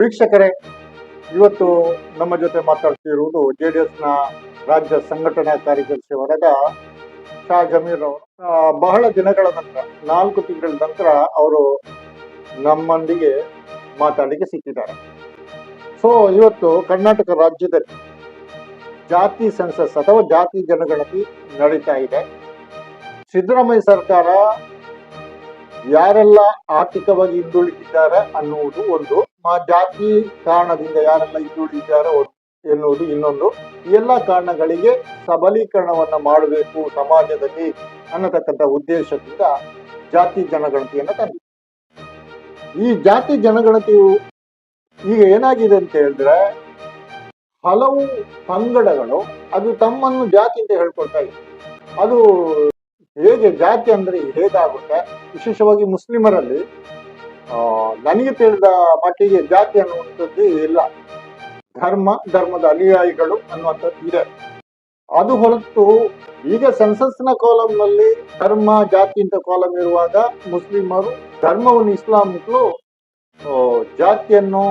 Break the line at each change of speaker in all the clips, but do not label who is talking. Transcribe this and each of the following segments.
ವೀಕ್ಷಕರೇ, ಇವತ್ತು ನಮ್ಮ ಜೊತೆ ಮಾತಾಡ್ತಿರುವುದು ಜೆ ಡಿ ಎಸ್ನ ರಾಜ್ಯ ಸಂಘಟನಾ ಕಾರ್ಯದರ್ಶಿ ಕಾರ್ಯದರ್ಶಿಯವರಾದ ಶಾ ಜಮೀರ್ ಅವರು. ಬಹಳ ದಿನಗಳ ನಂತರ, ನಾಲ್ಕು ತಿಂಗಳ ನಂತರ ಅವರು ನಮ್ಮೊಂದಿಗೆ ಮಾತಾಡಲಿಕ್ಕೆ ಸಿಕ್ಕಿದ್ದಾರೆ. ಸೊ ಇವತ್ತು ಕರ್ನಾಟಕ ರಾಜ್ಯದಲ್ಲಿ ಜಾತಿ ಸೆನ್ಸಸ್ ಅಥವಾ ಜಾತಿ ಜನಗಣತಿ ನಡೀತಾ ಇದೆ. ಸಿದ್ದರಾಮಯ್ಯ ಸರ್ಕಾರ ಯಾರೆಲ್ಲ ಆರ್ಥಿಕವಾಗಿ ಹಿಂದುಳಿದಿದ್ದಾರೆ ಅನ್ನುವುದು ಒಂದು ಜಾತಿ ಕಾರಣದಿಂದ ಯಾರೆಲ್ಲ ಹಿಂದುಳಿದಿದ್ದಾರೆ ಎನ್ನುವುದು ಇನ್ನೊಂದು. ಎಲ್ಲ ಕಾರಣಗಳಿಗೆ ಸಬಲೀಕರಣವನ್ನ ಮಾಡಬೇಕು ಸಮಾಜದಲ್ಲಿ ಅನ್ನತಕ್ಕಂಥ ಉದ್ದೇಶದಿಂದ ಜಾತಿ ಜನಗಣತಿಯನ್ನು ತಂದಿದೆ ಈ ಜಾತಿ ಜನಗಣತಿಯು ಈಗ ಏನಾಗಿದೆ ಅಂತ ಹೇಳಿದ್ರೆ ಹಲವು ಪಂಗಡಗಳು ಅದು ತಮ್ಮನ್ನು ಜಾತಿ ಅಂತ ಹೇಳ್ಕೊಳ್ತಾ ಇದೆ. ಅದು ಹೇಗೆ ಜಾತಿ ಅಂದ್ರೆ ಹೇಗಾಗುತ್ತೆ? ವಿಶೇಷವಾಗಿ ಮುಸ್ಲಿಮರಲ್ಲಿ ನನಗೆ ತಿಳಿದ ಮಟ್ಟಿಗೆ ಜಾತಿ ಅನ್ನುವಂಥದ್ದು ಇಲ್ಲ. ಧರ್ಮ, ಧರ್ಮದ ಅನುಯಾಯಿಗಳು ಅನ್ನುವಂಥದ್ದು ಇದೆ. ಅದು ಹೊರತು ಈಗ ಸೆನ್ಸಸ್ನ ಕಾಲಂನಲ್ಲಿ ಧರ್ಮ, ಜಾತಿ ಅಂತ ಕಾಲಂ ಇರುವಾಗ ಮುಸ್ಲಿಮರು, ಧರ್ಮವನ್ನು ಇಸ್ಲಾಂ ಅಂತಲೂ ಜಾತಿಯನ್ನು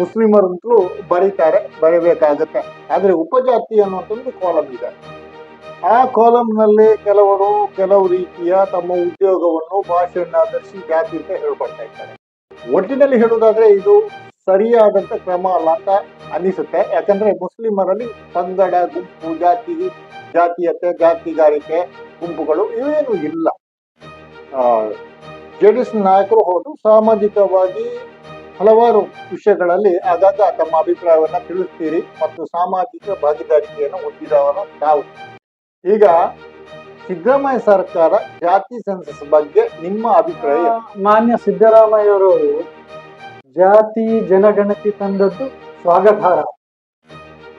ಮುಸ್ಲಿಮರು ಅಂತಲೂ ಬರೀತಾರೆ, ಬರೀಬೇಕಾಗತ್ತೆ. ಆದರೆ ಉಪಜಾತಿ ಅನ್ನುವಂಥದ್ದು ಕಾಲಂ ಇದೆ. ಆ ಕಾಲಂನಲ್ಲಿ ಕೆಲವರು ಕೆಲವು ರೀತಿಯ ತಮ್ಮ ಉದ್ಯೋಗವನ್ನು ಭಾಷೆಯನ್ನು ಆಧರಿಸಿ ಜಾತಿ ಅಂತ ಹೇಳ್ಕೊಳ್ತಾ ಇದ್ದಾರೆ. ಒಟ್ಟಿನಲ್ಲಿ ಹೇಳುವುದಾದ್ರೆ ಇದು ಸರಿಯಾದಂತ ಕ್ರಮ ಅಲ್ಲ ಅಂತ ಅನಿಸುತ್ತೆ ಯಾಕಂದ್ರೆ ಮುಸ್ಲಿಮರಲ್ಲಿ ಪಂಗಡ, ಗುಂಪು, ಜಾತಿ, ಜಾತೀಯತೆ, ಜಾತಿಗಾರಿಕೆ, ಗುಂಪುಗಳು ಇವೇನು ಇಲ್ಲ. ಜೆ ಡಿ ಎಸ್ ನಾಯಕರು ಹೌದು ಸಾಮಾಜಿಕವಾಗಿ ಹಲವಾರು ವಿಷಯಗಳಲ್ಲಿ ಆಗಾಗ ತಮ್ಮ ಅಭಿಪ್ರಾಯವನ್ನು ತಿಳಿಸ್ತೀರಿ ಮತ್ತು ಸಾಮಾಜಿಕ ಭಾಗಿದಾರಿಕೆಯನ್ನು ಹೊಂದಿದವರು ನಾವು. ಈಗ ಸಿದ್ದರಾಮಯ್ಯ ಸರ್ಕಾರ ಜಾತಿ ಸೆನ್ಸಸ್ ಬಗ್ಗೆ ನಿಮ್ಮ ಅಭಿಪ್ರಾಯ
ಮಾನ್ಯ ಸಿದ್ದರಾಮಯ್ಯ ಅವರು ಜಾತಿ ಜನಗಣತಿ ತಂದದ್ದು ಸ್ವಾಗತಾರ್ಹ.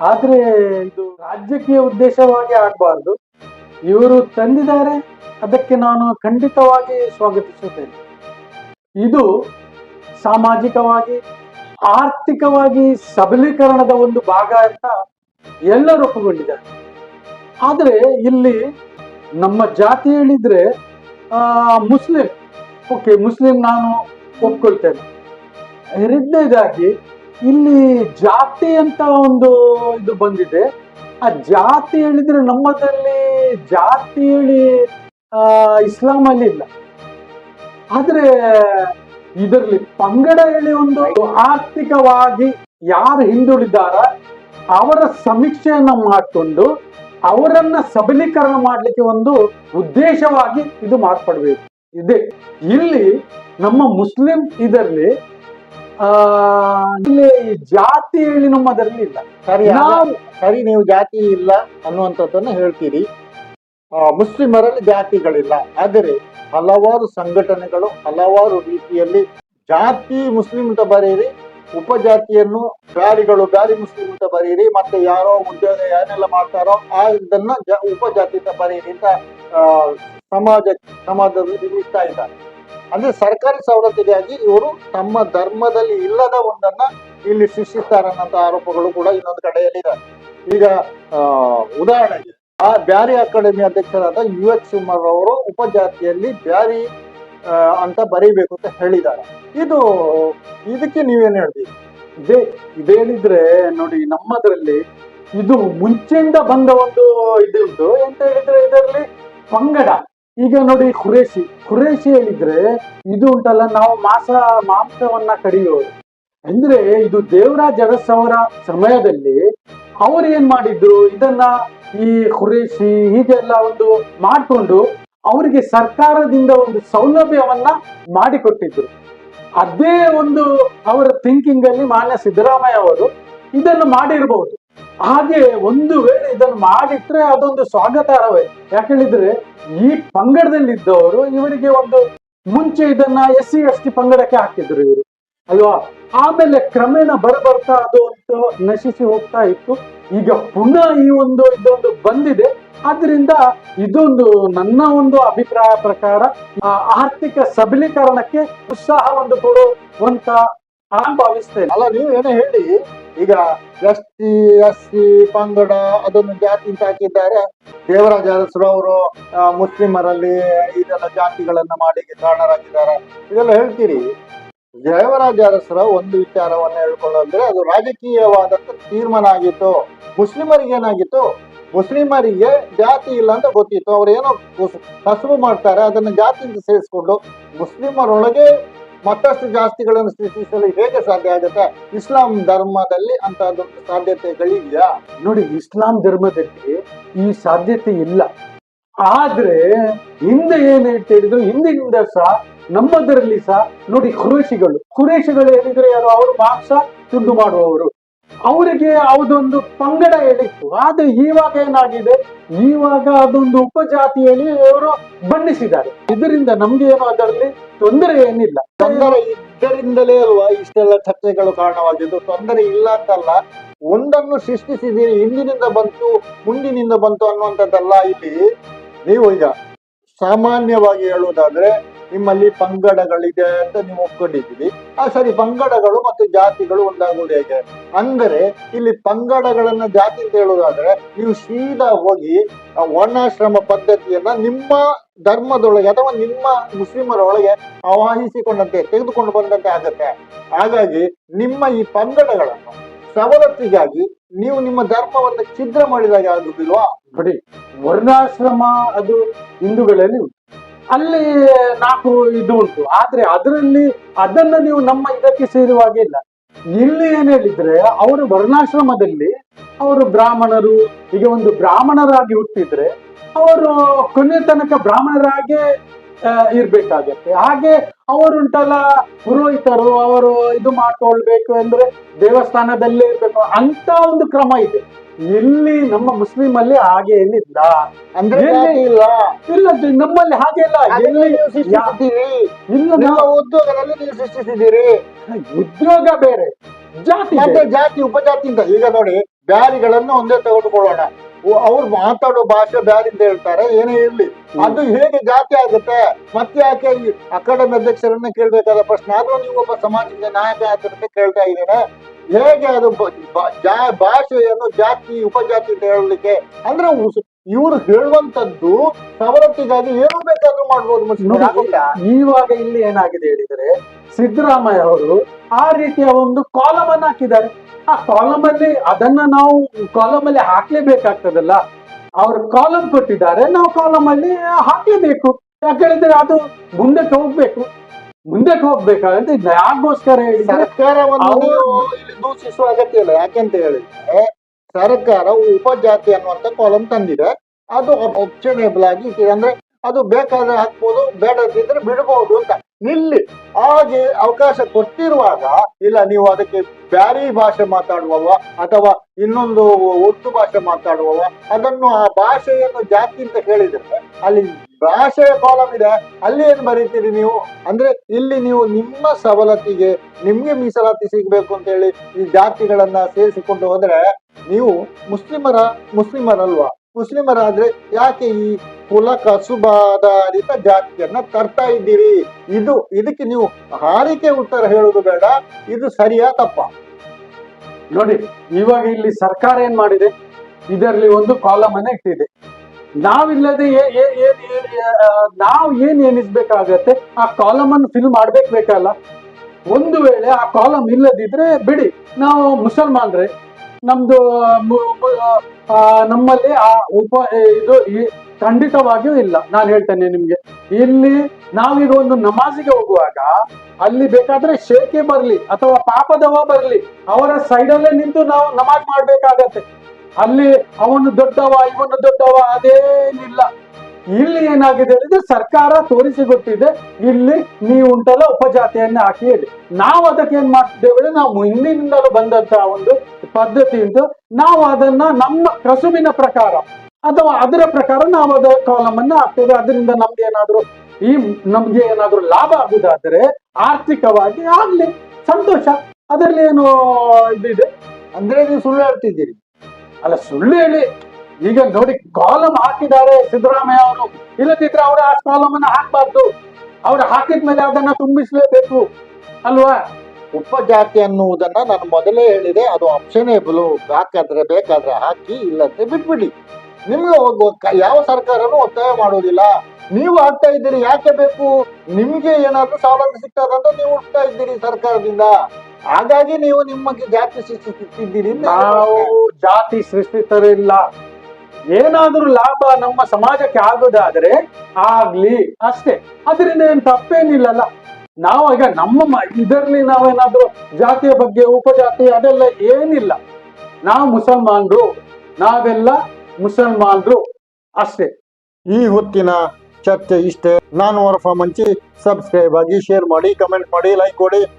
ಆದ್ರೆ ಇದು ರಾಜಕೀಯ ಉದ್ದೇಶವಾಗಿ ಆಗಬಾರ್ದು. ಇವರು ತಂದಿದ್ದಾರೆ, ಅದಕ್ಕೆ ನಾನು ಖಂಡಿತವಾಗಿ ಸ್ವಾಗತಿಸುತ್ತೇನೆ. ಇದು ಸಾಮಾಜಿಕವಾಗಿ, ಆರ್ಥಿಕವಾಗಿ ಸಬಲೀಕರಣದ ಒಂದು ಭಾಗ ಅಂತ ಎಲ್ಲರೂ ಒಪ್ಪಿಕೊಂಡಿದ್ದಾರೆ. ಆದ್ರೆ ಇಲ್ಲಿ ನಮ್ಮ ಜಾತಿ ಹೇಳಿದ್ರೆ ಮುಸ್ಲಿಂ. ಓಕೆ ಮುಸ್ಲಿಂ ನಾನು ಒಪ್ಕೊಳ್ತೇನೆ. ಎರಡನೇದಾಗಿ, ಇಲ್ಲಿ ಜಾತಿ ಅಂತ ಒಂದು ಇದು ಬಂದಿದೆ. ಆ ಜಾತಿ ಹೇಳಿದ್ರೆ ನಮ್ಮದಲ್ಲಿ ಜಾತಿ ಹೇಳಿ ಇಸ್ಲಾಂ ಅಲ್ಲಿ ಇಲ್ಲ. ಆದ್ರೆ ಇದರಲ್ಲಿ ಪಂಗಡ ಹೇಳಿ ಒಂದು ಆರ್ಥಿಕವಾಗಿ ಯಾರು ಹಿಂದುಳಿದಾರ, ಅವರ ಸಮೀಕ್ಷೆಯನ್ನ ಮಾಡಿಕೊಂಡು ಅವರನ್ನ ಸಬಲೀಕರಣ ಮಾಡಲಿಕ್ಕೆ ಒಂದು ಉದ್ದೇಶವಾಗಿ ಇದು ಮಾರ್ಪಡಬೇಕು. ಇದೆ. ಇಲ್ಲಿ ನಮ್ಮ ಮುಸ್ಲಿಂ ಇದರಲ್ಲಿ ಆ ಇಲ್ಲಿ ಜಾತಿ ಹೇಳಿ ನಮ್ಮದರಲ್ಲಿ ಇಲ್ಲ.
ಸರಿ
ನಾವು
ಸರಿ ನೀವು ಜಾತಿ ಇಲ್ಲ ಅನ್ನುವಂಥದ್ದನ್ನು ಹೇಳ್ತೀರಿ. ಮುಸ್ಲಿಮರಲ್ಲಿ ಜಾತಿಗಳಿಲ್ಲ. ಆದರೆ ಹಲವಾರು ಸಂಘಟನೆಗಳು ಹಲವಾರು ರೀತಿಯಲ್ಲಿ ಜಾತಿ ಮುಸ್ಲಿಂ ಅಂತ ಬರೀರಿ ಉಪಜಾತಿಯನ್ನು ಬ್ಯಾರಿಗಳು ಬ್ಯಾರಿ ಮುಸ್ಲಿಂ ಅಂತ ಬರೀರಿ ಮತ್ತೆ ಯಾರೋ ಉದ್ಯೋಗ ಏನೆಲ್ಲ ಮಾಡ್ತಾರೋ ಆ ಇದನ್ನ ಉಪಜಾತಿ ಅಂತ ಬರೀರಿ ಅಂತ ಸಮಾಜ, ಸಮಾಜದಲ್ಲಿ ತಿಳಿಸ್ತಾ ಇದ್ದಾರೆ. ಅಂದ್ರೆ ಸರ್ಕಾರಿ ಸವಲತ್ತಿಗಾಗಿ ಇವರು ತಮ್ಮ ಧರ್ಮದಲ್ಲಿ ಇಲ್ಲದ ಒಂದನ್ನ ಇಲ್ಲಿ ಸೃಷ್ಟಿಸ್ತಾರನ್ನಂತ ಆರೋಪಗಳು ಕೂಡ ಇನ್ನೊಂದು ಕಡೆಯಲ್ಲಿ ಇದೆ ಈಗ ಉದಾಹರಣೆಗೆ, ಆ ಬ್ಯಾರಿ ಅಕಾಡೆಮಿ ಅಧ್ಯಕ್ಷರಾದ ಯು ಎಚ್ ಸುಮಾರ್ ಅವರು ಉಪಜಾತಿಯಲ್ಲಿ ಬ್ಯಾರಿ ಅಂತ ಬರೀಬೇಕು ಅಂತ ಹೇಳಿದ್ದಾರೆ. ಇದು, ಇದಕ್ಕೆ ನೀವೇನ್ ಹೇಳ್ತೀರಿ?
ಇದೇ, ಇದೇನಿದ್ರೆ ನೋಡಿ, ನಮ್ಮದ್ರಲ್ಲಿ ಇದು ಮುಂಚೆಯಿಂದ ಬಂದ ಒಂದು ಇದು ಉಂಟು. ಎಂತ ಹೇಳಿದ್ರೆ ಇದರಲ್ಲಿ ಪಂಗಡ. ಈಗ ನೋಡಿ ಖುರೇಶಿ ಖುರೇಶಿ ಹೇಳಿದ್ರೆ ಇದು ಉಂಟಲ್ಲ, ನಾವು ಮಾಸ, ಮಾಂಸವನ್ನ ಕಡಿಯೋರು. ಅಂದ್ರೆ ಇದು ದೇವರಾಜ್ ಅರಸವರ ಸಮಯದಲ್ಲಿ ಅವ್ರು ಏನ್ ಮಾಡಿದ್ರು ಇದನ್ನ ಈ ಖುರೇಶಿ ಹೀಗೆಲ್ಲ ಒಂದು ಮಾಡ್ಕೊಂಡು ಅವರಿಗೆ ಸರ್ಕಾರದಿಂದ ಒಂದು ಸೌಲಭ್ಯವನ್ನ ಮಾಡಿಕೊಟ್ಟಿದ್ರು. ಅದೇ ಒಂದು ಅವರ ಥಿಂಕಿಂಗ್ ಅಲ್ಲಿ ಮಾನ್ಯ ಸಿದ್ದರಾಮಯ್ಯ ಅವರು ಇದನ್ನು ಮಾಡಿರಬಹುದು ಹಾಗೆ ಒಂದು ವೇಳೆ ಇದನ್ನು ಮಾಡಿಟ್ರೆ ಅದೊಂದು ಸ್ವಾಗತಾರ್ಹವೇ. ಯಾಕೆ ಹೇಳಿದ್ರೆ ಈ ಪಂಗಡದಲ್ಲಿದ್ದವರು ಇವರಿಗೆ ಒಂದು ಮುಂಚೆ ಇದನ್ನ ಎಸ್ ಸಿ ಎಸ್ ಟಿ ಪಂಗಡಕ್ಕೆ ಹಾಕಿದ್ರು ಇವರು. ಅಲ್ವಾ? ಆಮೇಲೆ ಕ್ರಮೇಣ ಬರಬರ್ತಾ ಅದು ಒಂದು ನಶಿಸಿ ಹೋಗ್ತಾ ಇತ್ತು. ಈಗ ಪುನಃ ಈ ಒಂದು ಇದೊಂದು ಬಂದಿದೆ. ಆದ್ರಿಂದ ಇದೊಂದು ನನ್ನ ಒಂದು ಅಭಿಪ್ರಾಯ ಪ್ರಕಾರ ಆರ್ಥಿಕ ಸಬಲೀಕರಣಕ್ಕೆ ಉತ್ಸಾಹ ಒಂದು ಕೊಡುವಂತ ಭಾವಿಸ್ತೇನೆ.
ಅಲ್ಲ, ನೀವು ಏನೋ ಹೇಳಿ, ಈಗ ಎಸ್ ಟಿ ಎಸ್ ಸಿ ಪಂಗಡ ಅದನ್ನು ಜಾತಿ ಅಂತ ಹಾಕಿದ್ದಾರೆ. ದೇವರಾಜ ಅವರು ಮುಸ್ಲಿಮರಲ್ಲಿ ಇದೆಲ್ಲ ಜಾತಿಗಳನ್ನ ಮಾಡಿ ಕಾರಣರಾಗಿದ್ದಾರೆ. ಇದೆಲ್ಲ ಹೇಳ್ತೀರಿ. ಜಯವರಾಜ ಅರಸರ ಒಂದು ವಿಚಾರವನ್ನ ಹೇಳ್ಕೊಳ್ಳೋದ್ರೆ ಅದು ರಾಜಕೀಯವಾದಂತ ತೀರ್ಮಾನ ಆಗಿತ್ತು ಮುಸ್ಲಿಮರಿಗೆ ಏನಾಗಿತ್ತು ಮುಸ್ಲಿಮರಿಗೆ ಜಾತಿ ಇಲ್ಲ ಅಂತ ಗೊತ್ತಿತ್ತು. ಅವ್ರು ಏನೋ ಕುಸ್- ಕಸುಬು ಮಾಡ್ತಾರೆ, ಅದನ್ನ ಜಾತಿಯಿಂದ ಸೇರಿಸ್ಕೊಂಡು ಮುಸ್ಲಿಮರೊಳಗೆ ಮತ್ತಷ್ಟು ಜಾಸ್ತಿಗಳನ್ನು ಸೃಷ್ಟಿಸಲು ಹೇಗೆ ಸಾಧ್ಯ ಆಗುತ್ತೆ? ಇಸ್ಲಾಂ ಧರ್ಮದಲ್ಲಿ ಅಂತ ಸಾಧ್ಯತೆಗಳಿದೆಯಾ?
ನೋಡಿ, ಇಸ್ಲಾಂ ಧರ್ಮದಲ್ಲಿ ಈ ಸಾಧ್ಯತೆ ಇಲ್ಲ. ಆದ್ರೆ ಹಿಂದೆ ಏನ್ ಹೇಳ್ತಾ ಹೇಳಿದ್ರು ಹಿಂದಿನಿಂದ ಸಹ ನಮ್ಮದರಲ್ಲಿ ಸಹ ನೋಡಿ ಖುರೇಶಿಗಳು ಖುರೇಶಿಗಳು ಹೇಳಿದ್ರೆ ಯಾರು? ಅವರು ಮಾಂಸ ತುಂಡು ಮಾಡುವವರು. ಅವರಿಗೆ ಅದೊಂದು ಪಂಗಡ ಹೇಳಿತ್ತು. ಆದ್ರೆ ಇವಾಗ ಏನಾಗಿದೆ? ಇವಾಗ ಅದೊಂದು ಉಪಜಾತಿ ಹೇಳಿ ಅವರು ಬಣ್ಣಿಸಿದ್ದಾರೆ. ಇದರಿಂದ ನಮ್ಗೆ ಏನು ಅದರಲ್ಲಿ ತೊಂದರೆ ಏನಿಲ್ಲ.
ತೊಂದರೆ ಇದ್ದರಿಂದಲೇ ಅಲ್ವಾ ಇಷ್ಟೆಲ್ಲ ಚರ್ಚೆಗಳು ಕಾರಣವಾಗಿದ್ದು? ತೊಂದರೆ ಇಲ್ಲ ಅಂತಲ್ಲ, ಒಂದನ್ನು ಸೃಷ್ಟಿಸಿದ್ದೀರಿ, ಹಿಂದಿನಿಂದ ಬಂತು, ಮುಂದಿನಿಂದ ಬಂತು ಅನ್ನುವಂಥದ್ದಲ್ಲ ಇಲ್ಲಿ. ನೀವು ಈಗ ಸಾಮಾನ್ಯವಾಗಿ ಹೇಳುವುದಾದ್ರೆ ನಿಮ್ಮಲ್ಲಿ ಪಂಗಡಗಳಿದೆ ಅಂತ ನೀವು ಒಪ್ಕೊಂಡಿದ್ದೀರಿ. ಆ ಸರಿ ಪಂಗಡಗಳು ಮತ್ತು ಜಾತಿಗಳು ಒಂದಾಗುವುದು ಹೇಗೆ? ಅಂದರೆ ಇಲ್ಲಿ ಪಂಗಡಗಳನ್ನ ಜಾತಿ ಅಂತ ಹೇಳುವುದಾದ್ರೆ ನೀವು ಸೀದಾ ಹೋಗಿ ವರ್ಣಾಶ್ರಮ ಪದ್ಧತಿಯನ್ನ ನಿಮ್ಮ ಧರ್ಮದೊಳಗೆ ಅಥವಾ ನಿಮ್ಮ ಮುಸ್ಲಿಮರೊಳಗೆ ಆವಾಹಿಸಿಕೊಂಡಂತೆ, ತೆಗೆದುಕೊಂಡು ಬಂದಂತೆ ಆಗತ್ತೆ. ಹಾಗಾಗಿ ನಿಮ್ಮ ಈ ಪಂಗಡಗಳನ್ನು ಸವಲತ್ತಿಗಾಗಿ ನೀವು ನಿಮ್ಮ ಧರ್ಮವನ್ನು ಛಿದ್ರ ಮಾಡಿದಾಗ ಆಗುದಿಲ್ವಾ
ನೋಡಿ, ವರ್ಣಾಶ್ರಮ ಅದು ಹಿಂದೂಗಳಲ್ಲಿ ಉಂಟು. ಅಲ್ಲಿ ನಾಲ್ಕು ಇದು ಉಂಟು. ಆದ್ರೆ ಅದರಲ್ಲಿ ಅದನ್ನ ನೀವು ನಮ್ಮ ಇದಕ್ಕೆ ಸೇರುವಾಗ ಇಲ್ಲ. ಇಲ್ಲಿ ಏನ್ ಹೇಳಿದ್ರೆ, ಅವರು ವರ್ಣಾಶ್ರಮದಲ್ಲಿ ಅವರು ಬ್ರಾಹ್ಮಣರು, ಈಗ ಒಂದು ಬ್ರಾಹ್ಮಣರಾಗಿ ಹುಟ್ಟಿದ್ರೆ ಅವರು ಕೊನೆ ತನಕ ಬ್ರಾಹ್ಮಣರಾಗೆ ಇರ್ಬೇಕಾಗತ್ತೆ. ಹಾಗೆ ಅವರುಂಟಲ್ಲ ಪುರೋಹಿತರು ಅವರು ಇದು ಮಾಡ್ಕೊಳ್ಬೇಕು ಅಂದ್ರೆ ದೇವಸ್ಥಾನದಲ್ಲೇ ಇರ್ಬೇಕು. ಅಂತ ಒಂದು ಕ್ರಮ ಇದೆ. ಇಲ್ಲಿ ನಮ್ಮ ಮುಸ್ಲಿಂ ಅಲ್ಲಿ ಹಾಗೆ ಏನಿಲ್ಲ.
ಅಂದ್ರೆ? ಇಲ್ಲ.
ಇಲ್ಲ ನಮ್ಮಲ್ಲಿ ಹಾಗೆ ಇಲ್ಲ. ಎಲ್ಲಿ?
ನೀವು ಸೃಷ್ಟಿಸಿದ್ದೀರಿ.
ಇಲ್ಲ
ನಿಮ್ಮ ಉದ್ಯೋಗದಲ್ಲಿ ನೀವು ಸೃಷ್ಟಿಸಿದ್ದೀರಿ.
ಉದ್ಯೋಗ ಬೇರೆ. ಜಾತಿ
ಜಾತಿ ಉಪಜಾತಿ ಅಂತ. ಈಗ ನೋಡಿ ಬ್ಯಾರಿಗಳನ್ನು ಒಂದೇ ತೆಗೆದುಕೊಳ್ಳೋಣ. ಓ- ಅವ್ರು ಮಾತಾಡೋ ಭಾಷೆ ದಾರಿಂದ ಅಂತ ಹೇಳ್ತಾರೆ ಏನೇ ಇರ್ಲಿ. ಅದು ಹೇಗೆ ಜಾತಿ ಆಗುತ್ತೆ ಮತ್ತೆ ಯಾಕೆ ಅಕಾಡೆಮಿ ಅಧ್ಯಕ್ಷರನ್ನ ಕೇಳ್ಬೇಕಾದ ಪ್ರಶ್ನೆ? ಆದ್ರೂ ನೀವು ಒಬ್ಬ ಸಮಾಜದ ನಾಯಕ ಅಂತ ಕೇಳ್ತಾ ಇದ್ದೇನೆ ಹೇಗೆ ಅದು ಭಾಷೆಯನ್ನು ಜಾತಿ ಉಪಜಾತಿ ಅಂತ ಹೇಳಲಿಕ್ಕೆ? ಅಂದ್ರೆ ಇವ್ರು ಹೇಳುವಂತದ್ದು ಸವಲತ್ತಿಗಾಗಿ ಏನು ಬೇಕಾದ್ರೂ.
ನೋಡಿ, ಇವಾಗ ಇಲ್ಲಿ ಏನಾಗಿದೆ ಹೇಳಿದ್ರೆ ಸಿದ್ದರಾಮಯ್ಯ ಅವರು ಆ ರೀತಿಯ ಒಂದು ಕಾಲಮನ್ನ ಅನ್ನು ಹಾಕಿದ್ದಾರೆ. ಆ ಕಾಲಮ್ ಅಲ್ಲಿ ಅದನ್ನ ನಾವು ಕಾಲಮ್ ಅಲ್ಲಿ ಹಾಕ್ಲೇಬೇಕಾಗ್ತದಲ್ಲ? ಅವ್ರ ಕಾಲಮ್ ಕೊಟ್ಟಿದ್ದಾರೆ ನಾವು ಕಾಲಮ್ ಅಲ್ಲಿ ಹಾಕ್ಲೇಬೇಕು. ಯಾಕೆ ಹೇಳಿದ್ರೆ ಅದು ಮುಂದಕ್ಕೆ ಹೋಗ್ಬೇಕು. ಮುಂದಕ್ಕೆ ಹೋಗ್ಬೇಕಾದ್ರೆ ಯಾಕೋಸ್ಕರ ಹೇಳಿದ್ರೆ
ಸರ್ಕಾರ ಇಲ್ಲಿ ದೂಷಿಸುವ ಅಗತ್ಯ ಇಲ್ಲ. ಯಾಕೆಂತ ಹೇಳಿದ್ರೆ ಸರ್ಕಾರ ಉಪಜಾತಿ ಅನ್ನುವಂತ ಕಾಲಂ ತಂದಿದೆ. ಅದು ಆಪ್ಷನೇಬಲ್ ಆಗಿ ಅಂದ್ರೆ ಅದು ಬೇಕಾದ್ರೆ ಹಾಕ್ಬೋದು ಬೇಡದಿದ್ರೆ ಬಿಡಬಹುದು ಅಂತ. ನಿಲ್ಲಿ. ಹಾಗೆ ಅವಕಾಶ ಕೊಟ್ಟಿರುವಾಗ, ಇಲ್ಲ, ನೀವು ಅದಕ್ಕೆ ಬ್ಯಾರಿ ಭಾಷೆ ಮಾತಾಡುವವ, ಅಥವಾ ಇನ್ನೊಂದು ಉರ್ದು ಭಾಷೆ ಮಾತಾಡುವವ, ಅದನ್ನು ಆ ಭಾಷೆಯನ್ನು ಜಾತಿ ಅಂತ ಹೇಳಿದ್ರೆ, ಅಲ್ಲಿ ಭಾಷೆಯ ಕಾಲಂ ಇದೆ, ಅಲ್ಲಿ ಏನ್ ಬರೀತೀರಿ ನೀವು? ಅಂದ್ರೆ ಇಲ್ಲಿ ನೀವು ನಿಮ್ಮ ಸವಲತ್ತಿಗೆ ನಿಮ್ಗೆ ಮೀಸಲಾತಿ ಸಿಗ್ಬೇಕು ಅಂತ ಹೇಳಿ ಈ ಜಾತಿಗಳನ್ನ ಸೇರಿಸಿಕೊಂಡು ಹೋದ್ರೆ, ನೀವು ಮುಸ್ಲಿಮರ, ಮುಸ್ಲಿಮರಲ್ವಾ? ಮುಸ್ಲಿಮರಾದ್ರೆ ಯಾಕೆ ಈ ಕುಲ ಕಸುಬಾಧಾರಿತ ಜಾತಿಯನ್ನ ತರ್ತಾ ಇದ್ದೀರಿ? ಇದು ಇದಕ್ಕೆ ನೀವು ಹಾರಿಕೆ ಉತ್ತರ ಹೇಳುವುದು ಬೇಡ, ಇದು ಸರಿಯಾ ತಪ್ಪ?
ನೋಡಿ, ಇವಾಗ ಇಲ್ಲಿ ಸರ್ಕಾರ ಏನ್ ಮಾಡಿದೆ? ಇದರಲ್ಲಿ ಒಂದು ಕಾಲಮ್ ಅನ್ನ ಇಟ್ಟಿದೆ. ನಾವಿಲ್ಲದೆ ನಾವು ಏನ್ ಎನಿಸ್ಬೇಕಾಗತ್ತೆ ಆ ಕಾಲಮ್ ಅನ್ನು ಫಿಲ್ ಬೇಕಲ್ಲ? ಒಂದು ವೇಳೆ ಆ ಕಾಲಮ್ ಇಲ್ಲದಿದ್ರೆ ಬಿಡಿ, ನಾವು ಮುಸಲ್ಮಾನ್ರೆ ನಮ್ದು ನಮ್ಮಲ್ಲಿ ಆ ಉಪ ಇದು ಖಂಡಿತವಾಗಿಯೂ ಇಲ್ಲ. ನಾನು ಹೇಳ್ತೇನೆ ನಿಮ್ಗೆ. ಇಲ್ಲಿ ನಾವೀಗ ಒಂದು ನಮಾಜಿಗೆ ಹೋಗುವಾಗ ಅಲ್ಲಿ ಬೇಕಾದ್ರೆ ಶೇಕೆ ಬರ್ಲಿ ಅಥವಾ ಪಾಪದವ ಬರ್ಲಿ, ಅವರ ಸೈಡಲ್ಲೇ ನಿಂತು ನಾವು ನಮಾಜ್ ಮಾಡ್ಬೇಕಾಗತ್ತೆ. ಅಲ್ಲಿ ಅವನು ದೊಡ್ಡವ, ಇವನು ದೊಡ್ಡವ, ಅದೇನಿಲ್ಲ. ಇಲ್ಲಿ ಏನಾಗಿದೆ ಹೇಳಿದ್ರೆ ಸರ್ಕಾರ ತೋರಿಸಿ ಗೊತ್ತಿದೆ ಇಲ್ಲಿ ನೀವು ಉಂಟಲ್ಲ ಉಪಜಾತಿಯನ್ನ ಹಾಕಿ ಹೇಳಿ. ನಾವು ಅದಕ್ಕೆ ಏನ್ ಮಾಡ್ತಿದ್ದೇವೆ ನಾವು ಹಿಂದಿನಿಂದಲೂ ಬಂದಂತಹ ಒಂದು ಪದ್ಧತಿ ಉಂಟು. ನಾವು ಅದನ್ನ ನಮ್ಮ ಕಸುಬಿನ ಪ್ರಕಾರ ಅಥವಾ ಅದರ ಪ್ರಕಾರ ನಾವು ಅದರ ಕಾಲಮ್ ಅನ್ನ ಹಾಕ್ತೇವೆ. ಅದರಿಂದ ನಮ್ಗೆ ಏನಾದ್ರು ಈ ನಮ್ಗೆ ಏನಾದ್ರು ಲಾಭ ಆಗುದಾದ್ರೆ ಆರ್ಥಿಕವಾಗಿ ಆಗ್ಲಿ ಸಂತೋಷ. ಅದರಲ್ಲಿ ಏನು ಇದಿದೆ.
ಅಂದ್ರೆ ನೀವು ಸುಳ್ಳು ಹೇಳ್ತಿದ್ದೀರಿ.
ಅಲ್ಲ ಸುಳ್ಳು ಹೇಳಿ. ಈಗ ನೋಡಿ ಕಾಲಮ್ ಹಾಕಿದ್ದಾರೆ ಸಿದ್ದರಾಮಯ್ಯ ಅವರು. ಇಲ್ಲದಿದ್ರೆ ಅವರು ಆ ಕಾಲಮ್ ಅನ್ನ ಹಾಕಬಾರ್ದು. ಅವ್ರು ಹಾಕಿದ್ಮೇಲೆ ಅದನ್ನ ತುಂಬಿಸಲೇಬೇಕು. ಅಲ್ವಾ?
ಉಪಜಾತಿ ಅನ್ನುವುದನ್ನ ನಾನು ಮೊದಲೇ ಹೇಳಿದೆ ಅದು ಆಪ್ಷನೇಬಲ್ ಬೇಕಾದ್ರೆ ಬೇಕಾದ್ರೆ ಹಾಕಿ ಇಲ್ಲಂದ್ರೆ ಬಿಟ್ಬಿಡಿ. ನಿಮ್ಗೆ ಯಾವ ಸರ್ಕಾರನು ಒತ್ತಾಯ ಮಾಡೋದಿಲ್ಲ. ನೀವು ಹಾಕ್ತಾ ಇದ್ದೀರಿ ಯಾಕೆ ಬೇಕು? ನಿಮ್ಗೆ ಏನಾದ್ರೂ ಸವಲತ್ತು ಸಿಗ್ತದಂತ ನೀವು ಹುಡ್ತಾ ಇದ್ದೀರಿ ಸರ್ಕಾರದಿಂದ. ಹಾಗಾಗಿ ನೀವು ನಿಮಗೆ ಜಾತಿ ಸೃಷ್ಟಿಸಿದ್ದೀರಿ ಅಂತ
ನಾವು ಜಾತಿ ಸೃಷ್ಟಿತರಿಲ್ಲ. ಏನಾದ್ರೂ ಲಾಭ ನಮ್ಮ ಸಮಾಜಕ್ಕೆ ಆಗೋದಾದ್ರೆ ಆಗ್ಲಿ. ಅಷ್ಟೇ. ಅದರಿಂದ ಏನ್ ತಪ್ಪೇನಿಲ್ಲಲ್ಲ. ನಾವು ಈಗ ನಮ್ಮ ಇದರಲ್ಲಿ ನಾವೇನಾದ್ರೂ ಜಾತಿಯ ಬಗ್ಗೆ, ಉಪಜಾತಿ ಅದೆಲ್ಲ ಏನಿಲ್ಲ. ನಾವು ಮುಸಲ್ಮಾನ್ರು. ನಾವೆಲ್ಲ ಮುಸಲ್ಮಾನ್ರು. ಅಷ್ಟೇ.
ಈ ಹೊತ್ತಿನ ಚರ್ಚೆ ಇಷ್ಟೇ. ನಾನು ಹೊರಫ ಮಂಚಿ. ಸಬ್ಸ್ಕ್ರೈಬ್ ಆಗಿ, ಶೇರ್ ಮಾಡಿ, ಕಮೆಂಟ್ ಮಾಡಿ, ಲೈಕ್ ಕೊಡಿ.